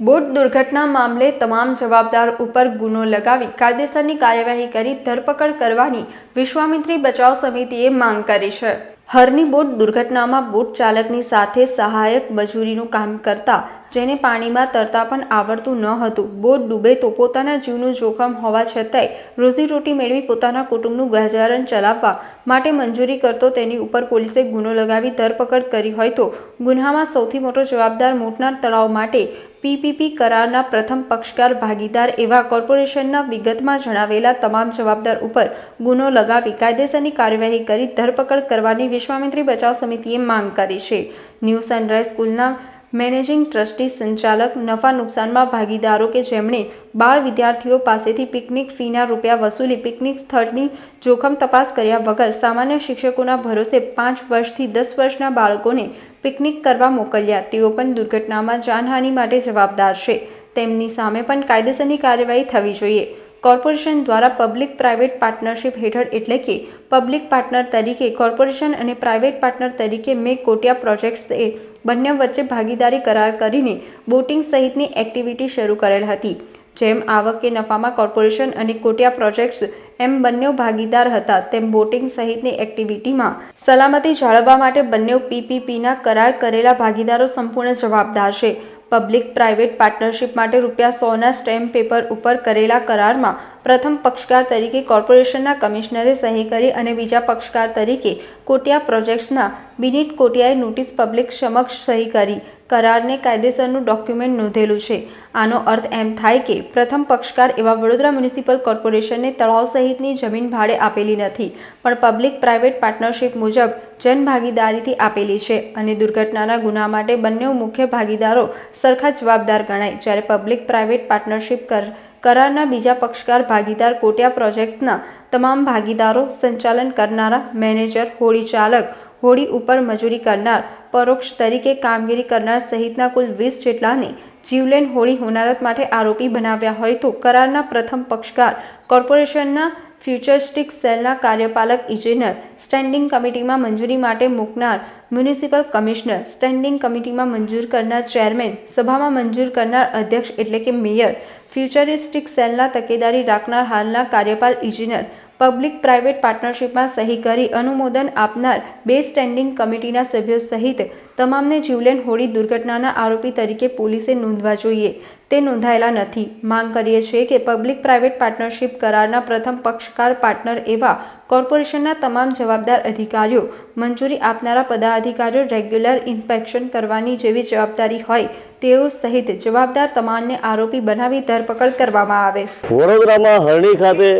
Boat દુર્ઘટના મામલે તમામ જવાબદાર ઉપર ગુનો લગાવી કાયદેસરની કાર્યવાહી કરી ધરપકડ કરવાની વિશ્વામિત્રી બચાવ સમિતિએ માંગ કરી છે. હરની બોટ દુર્ઘટનામાં બોટ ચાલકની સાથે સહાયક મજૂરીનું કામ કરતા જેને પાણીમાં તરતા પણ આવડતું ન હતું. બોટ ડૂબે તો પોતાના જીવનું જોખમ હોવા છતાંય રોજીરોટી મેળવી પોતાના કુટુંબનું ગુજારણ ચલાવવા માટે મંજૂરી કરતો તેની ઉપર પોલીસે ગુનો લગાવી ધરપકડ કરી હોય તો ગુન્હામાં સૌથી મોટો જવાબદાર મોટનાર તળાવ માટે પીપીપી કરારના પ્રથમ પક્ષકાર ભાગીદાર એવા કોર્પોરેશનના વિગતમાં જણાવેલા તમામ જવાબદાર ઉપર ગુનો લગાવી કાયદેસરની કાર્યવાહી કરી ધરપકડ કરવાની વિશ્વામિત્રી બચાવ સમિતિએ માંગ કરી છે. ન્યૂ સનરાઇઝ સ્કૂલના મેનેજિંગ ટ્રસ્ટી સંચાલક નફા નુકસાનમાં ભાગીદારો કે જેમણે બાળ વિદ્યાર્થીઓ પાસેથી પિકનિક ફીના રૂપિયા વસૂલી પિકનિક સ્થળની જોખમ તપાસ કર્યા વગર સામાન્ય શિક્ષકોના ભરોસે પાંચ વર્ષથી દસ વર્ષના બાળકોને પિકનિક કરવા મોકલ્યા. તેઓ પણ દુર્ઘટનામાં જાનહાનિ માટે જવાબદાર છે. તેમની સામે પણ કાયદેસરની કાર્યવાહી થવી જોઈએ. કોર્પોરેશન દ્વારા પબ્લિક પ્રાઇવેટ પાર્ટનરશિપ હેઠળ એટલે કે પબ્લિક પાર્ટનર તરીકે કોર્પોરેશન અને પ્રાઇવેટ પાર્ટનર તરીકે મેં કોટિયા પ્રોજેક્ટ્સે બંને વચ્ચે ભાગીદારી કરાર કરીને બોટિંગ સહિતની એક્ટિવિટી શરૂ કરેલ હતી. જેમ આવક કે નફામાં કોર્પોરેશન અને કોટિયા પ્રોજેક્ટ્સ એમ બંને ભાગીદાર હતા, તેમ બોટિંગ સહિતની એક્ટિવિટીમાં સલામતી જાળવવા માટે બંને પીપીપીના કરાર કરેલા ભાગીદારો સંપૂર્ણ જવાબદાર છે. પબ્લિક પ્રાઇવેટ પાર્ટનરશિપ માટે રૂપિયા સોના સ્ટેમ્પ પેપર ઉપર કરેલા કરારમાં પ્રથમ પક્ષકાર તરીકે કોર્પોરેશનના કમિશનરે સહી કરી અને બીજા પક્ષકાર તરીકે કોટિયા પ્રોજેક્ટ્સના બિનિટ કોટિયાએ નોટિસ પબ્લિક સમક્ષ સહી કરી. કરારને કાયદેસરનું ડોક્યુમેન્ટ નોંધેલું છે. આનો અર્થ એમ થાય કે પ્રથમ પક્ષકાર એવા વડોદરા મ્યુનિસિપલ કોર્પોરેશનને તળાવ સહિતની જમીન ભાડે આપેલી નથી, પણ પબ્લિક પ્રાઇવેટ પાર્ટનરશિપ મુજબ જનભાગીદારીથી આપેલી છે અને દુર્ઘટનાના ગુના માટે બંને મુખ્ય ભાગીદારો સરખા જવાબદાર ગણાય જ્યારે પબ્લિક પ્રાઇવેટ પાર્ટનરશિપ કર કરારના બીજા પક્ષકાર ભાગીદાર કોટિયા પ્રોજેક્ટ્સના તમામ ભાગીદારો સંચાલન કરનારા મેનેજર હોડી ચાલક હોડી ઉપર મજૂરી કરનાર પરોક્ષ તરીકે કામગીરી કરનાર સહિતના કુલ વીસ જેટલાને જીવલેણ હોળી હોનારત માટે આરોપી બનાવ્યા હોય તો કરારના પ્રથમ પક્ષકાર કોર્પોરેશનના ફ્યુચરિસ્ટિક સેલના કાર્યપાલક ઇજનેર, સ્ટેન્ડિંગ કમિટીમાં મંજૂરી માટે મૂકનાર મ્યુનિસિપલ કમિશનર, સ્ટેન્ડિંગ કમિટીમાં મંજૂર કરનાર ચેરમેન, સભામાં મંજૂર કરનાર અધ્યક્ષ એટલે કે મેયર, ફ્યુચરિસ્ટિક સેલના તકેદારી રાખનાર હાલના કાર્યપાલ ઇજનેર, પબ્લિક પ્રાઇવેટ પાર્ટનરશિપમાં સહી કરી અનુમોદન આપનાર બે સ્ટેન્ડિંગ કમિટીના સભ્યો સહિત તમામને જીવલેણ હોળી દુર્ઘટનાના આરોપી તરીકે પોલીસે નોંધવા જોઈએ. તે નોંધાયેલા નથી. માંગ કરીએ છીએ કે પબ્લિક પ્રાઇવેટ પાર્ટનરશિપ કરારના પ્રથમ પક્ષકાર પાર્ટનર એવા કોર્પોરેશનના તમામ જવાબદાર અધિકારીઓ, મંજૂરી આપનારા પદાધિકારીઓ રેગ્યુલર ઇન્સ્પેક્શન કરવાની જેવી જવાબદારી હોય તેઓ સહિત જવાબદાર તમામને આરોપી બનાવી ધરપકડ કરવામાં આવે. વડોદરામાં હરણી ખાતે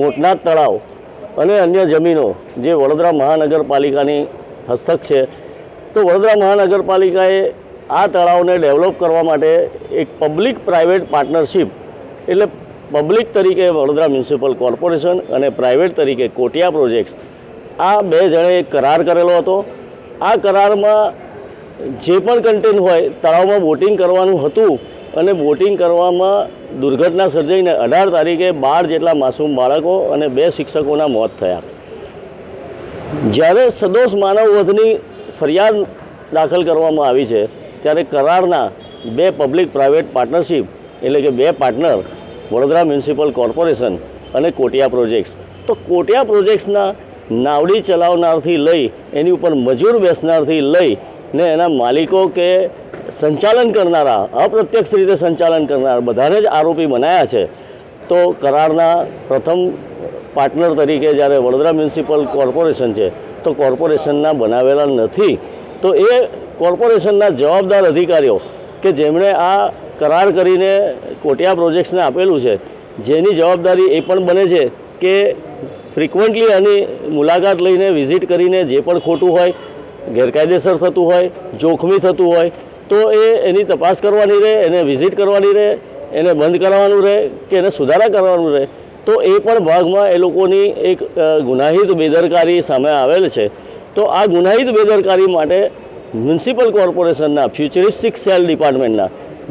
મોટનાથ તળાવ અને અન્ય જમીનો, જે વડોદરા મહાનગરપાલિકાની હસ્તક છે તો વડોદરા મહાનગરપાલિકાએ આ તળાવને ડેવલપ કરવા માટે એક પબ્લિક પ્રાઇવેટ પાર્ટનરશિપ, એટલે પબ્લિક તરીકે વડોદરા મ્યુનિસિપલ કોર્પોરેશન અને પ્રાઇવેટ તરીકે કોટિયા પ્રોજેક્ટ્સ, આ બે જણે કરાર કરેલો હતો. આ કરારમાં જે પણ કન્ટેન હોય, તળાવમાં બોટિંગ કરવાનું હતું અને બોટિંગ કરવામાં દુર્ઘટના સર્જાઈને અઢાર તારીખે બાર જેટલા માસૂમ બાળકો અને બે શિક્ષકોના મોત થયા. જ્યારે સદોષ માનવ વધની ફરિયાદ દાખલ કરવામાં આવી છે, ત્યારે કરારના બે પબ્લિક પ્રાઇવેટ પાર્ટનરશિપ એટલે કે બે પાર્ટનર વડોદરા મ્યુનિસિપલ કોર્પોરેશન અને કોટિયા પ્રોજેક્ટ્સ તો કોટિયા પ્રોજેક્ટ્સના નાવડી ચલાવનારથી લઈ, એની ઉપર મજૂર બેસનારથી લઈ ને એના માલિકો કે સંચાલન કરનારા, અપ્રત્યક્ષ રીતે સંચાલન કરનાર બધાને જ આરોપી બનાવ્યા છે. તો કરારના પ્રથમ પાર્ટનર તરીકે જ્યારે વડોદરા મ્યુનિસિપલ કોર્પોરેશન છે તો કોર્પોરેશનના બનાવેલા નથી, તો એ કોર્પોરેશનના જવાબદાર અધિકારીઓ કે જેમણે આ કરાર કરીને કોટિયા પ્રોજેક્ટ્સને આપેલું છે, જેની જવાબદારી એ પણ બને છે કે ફ્રિકવન્ટલી આની મુલાકાત લઈને વિઝિટ કરીને જે પણ ખોટું હોય, ગેરકાયદેસર થતું હોય, જોખમી થતું હોય, તો એ એની તપાસ કરવાની રહે, એને વિઝિટ કરવાની રહે, એને બંધ કરાવવાનું રહે કે એને સુધારા કરવાનું રહે. તો એ પણ ભાગમાં એ લોકોની એક ગુનાહિત બેદરકારી સામે આવેલ છે. તો આ ગુનાહિત બેદરકારી માટે મ્યુનિસિપલ કોર્પોરેશનના, ફ્યુચરિસ્ટિક સેલ ડિપાર્ટમેન્ટના,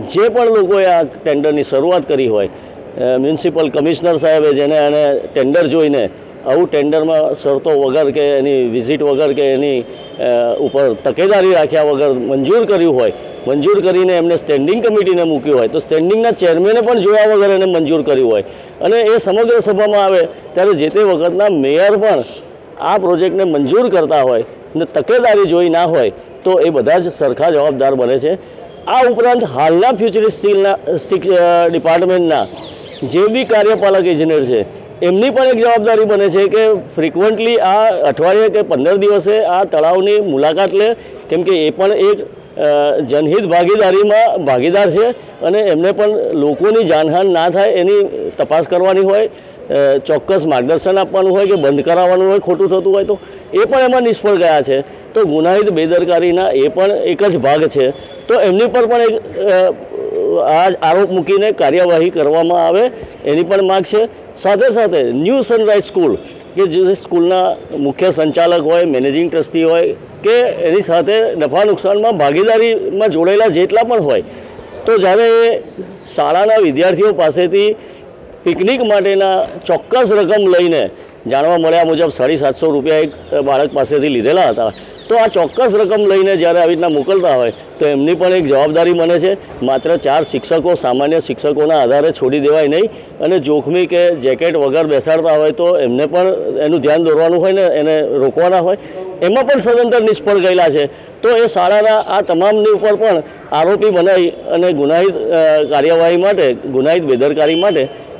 જે પણ લોકોએ આ ટેન્ડરની શરૂઆત કરી હોય મ્યુનિસિપલ કમિશનર સાહેબે જેને એને ટેન્ડર જોઈને આવું ટેન્ડરમાં શરતો વગર કે એની વિઝિટ વગર કે એની ઉપર તકેદારી રાખ્યા વગર મંજૂર કર્યું હોય મંજૂર કરીને એમને સ્ટેન્ડિંગ કમિટીને મૂક્યું હોય, તો સ્ટેન્ડિંગના ચેરમેને પણ જોયા વગર એને મંજૂર કર્યું હોય. અને એ સમગ્ર સભામાં આવે, ત્યારે જે તે વખતના મેયર પણ આ પ્રોજેક્ટને મંજૂર કરતા હોય ને તકેદારી જોઈ ના હોય, તો એ બધા જ સરખા જવાબદાર બને છે. આ ઉપરાંત હાલના ફ્યુચરિસ્ટિકના સ્ટિક ડિપાર્ટમેન્ટના જે બી કાર્યપાલક ઇજનેર છે, એમની પણ એક જવાબદારી બને છે કે ફ્રિકવન્ટલી આ અઠવાડિયે કે પંદર દિવસે આ તળાવની મુલાકાત લે, કેમ કે એ પણ એક જનહિત ભાગીદારીમાં ભાગીદાર છે અને એમને પણ લોકોની જાનહાન ના થાય એની તપાસ કરવાની હોય ચોક્કસ માર્ગદર્શન આપવાનું હોય કે બંધ કરાવવાનું હોય, ખોટું થતું હોય તો, એ પણ એમાં નિષ્ફળ ગયા છે. તો ગુનાહિત બેદરકારીના એ પણ એક જ ભાગ છે. તો એમની પર પણ એક આ આરોપ મૂકીને કાર્યવાહી કરવામાં આવે, એની પણ માગ છે. સાથે સાથે ન્યૂ સનરાઈઝ સ્કૂલ, કે જે સ્કૂલના મુખ્ય સંચાલક હોય, મેનેજિંગ ટ્રસ્ટી હોય, કે એની સાથે નફા નુકસાનમાં ભાગીદારીમાં જોડાયેલા જેટલા પણ હોય, તો જ્યારે એ શાળાના વિદ્યાર્થીઓ પાસેથી પિકનિક માટેના ચોક્કસ રકમ લઈને જાણવા મળ્યા મુજબ સાડી સાતસો રૂપિયા એક બાળક પાસેથી લીધેલા હતા. તો આ ચોક્કસ રકમ લઈને જ્યારે આવી રીતના મોકલતા હોય, તો એમની પણ એક જવાબદારી બને છે. માત્ર ચાર શિક્ષકો સામાન્ય શિક્ષકોના આધારે છોડી દેવાય નહીં અને જોખમી કે જેકેટ વગર બેસાડતા હોય તો એમને પણ એનું ધ્યાન દોરવાનું હોય ને એને રોકવાના હોય. એમાં પણ સદંતર નિષ્ફળ ગયેલા છે. તો એ શાળાના આ તમામની ઉપર પણ આરોપી બનાવી અને ગુનાહિત કાર્યવાહી માટે, ગુનાહિત બેદરકારી માટે